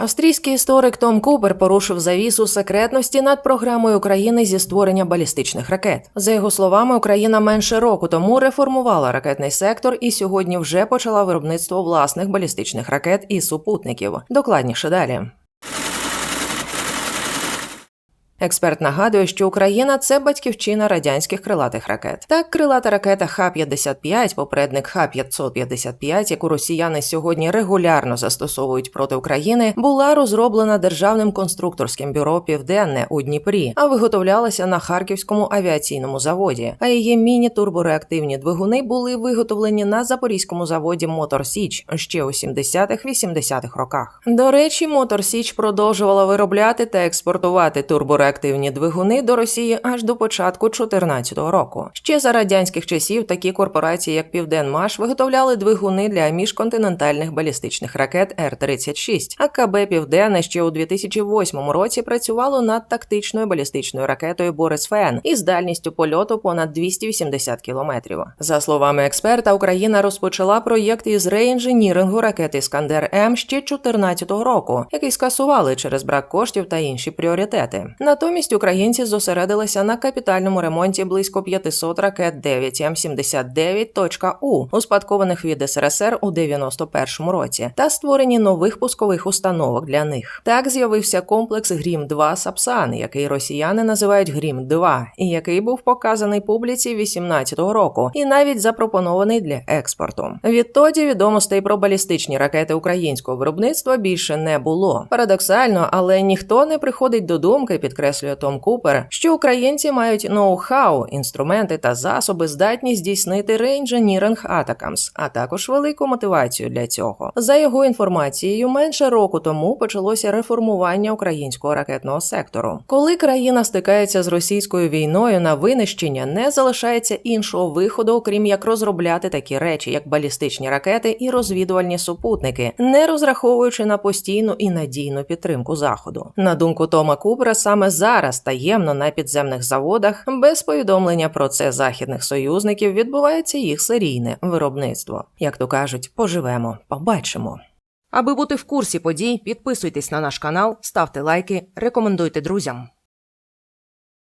Австрійський історик Том Купер порушив завісу секретності над програмою України зі створення балістичних ракет. За його словами, Україна менше року тому реформувала ракетний сектор і сьогодні вже почала виробництво власних балістичних ракет і супутників. Докладніше далі. Експерт нагадує, що Україна це батьківщина радянських крилатих ракет. Так, крилата ракета Х-55, попередник Х-555, яку росіяни сьогодні регулярно застосовують проти України, була розроблена державним конструкторським бюро Південне у Дніпрі, а виготовлялася на харківському авіаційному заводі. А її міні-турбореактивні двигуни були виготовлені на запорізькому заводі Мотор Січ ще у 70-80-х роках. До речі, Мотор Січ продовжувала виробляти та експортувати турбореактивні реактивні двигуни до Росії аж до початку 2014 року. Ще за радянських часів такі корпорації, як Південмаш, виготовляли двигуни для міжконтинентальних балістичних ракет Р-36, а КБ Південне ще у 2008 році працювало над тактичною балістичною ракетою Борис Фен із дальністю польоту понад 280 кілометрів. За словами експерта, Україна розпочала проєкт із реінженірингу ракети Іскандер М ще 2014 року, який скасували через брак коштів та інші пріоритети. Натомість українці зосередилися на капітальному ремонті близько 500 ракет 9М79.У, успадкованих від СРСР у 91-му році, та створенні нових пускових установок для них. Так з'явився комплекс Грім 2 Сапсан, який росіяни називають Грім 2 і який був показаний публіці 18-го року, і навіть запропонований для експорту. Відтоді відомостей про балістичні ракети українського виробництва більше не було. Парадоксально, але ніхто не приходить до думки, підкреслює Том Купер, що українці мають ноу-хау, інструменти та засоби здатні здійснити реінженіринг Атакамс, а також велику мотивацію для цього. За його інформацією, менше року тому почалося реформування українського ракетного сектору. Коли країна стикається з російською війною на винищення, не залишається іншого виходу, окрім як розробляти такі речі, як балістичні ракети і розвідувальні супутники, не розраховуючи на постійну і надійну підтримку заходу. На думку Тома Купера, саме зараз таємно на підземних заводах, без повідомлення про це західних союзників, відбувається їх серійне виробництво. Як то кажуть, поживемо, побачимо. Аби бути в курсі подій, підписуйтесь на наш канал, ставте лайки, рекомендуйте друзям.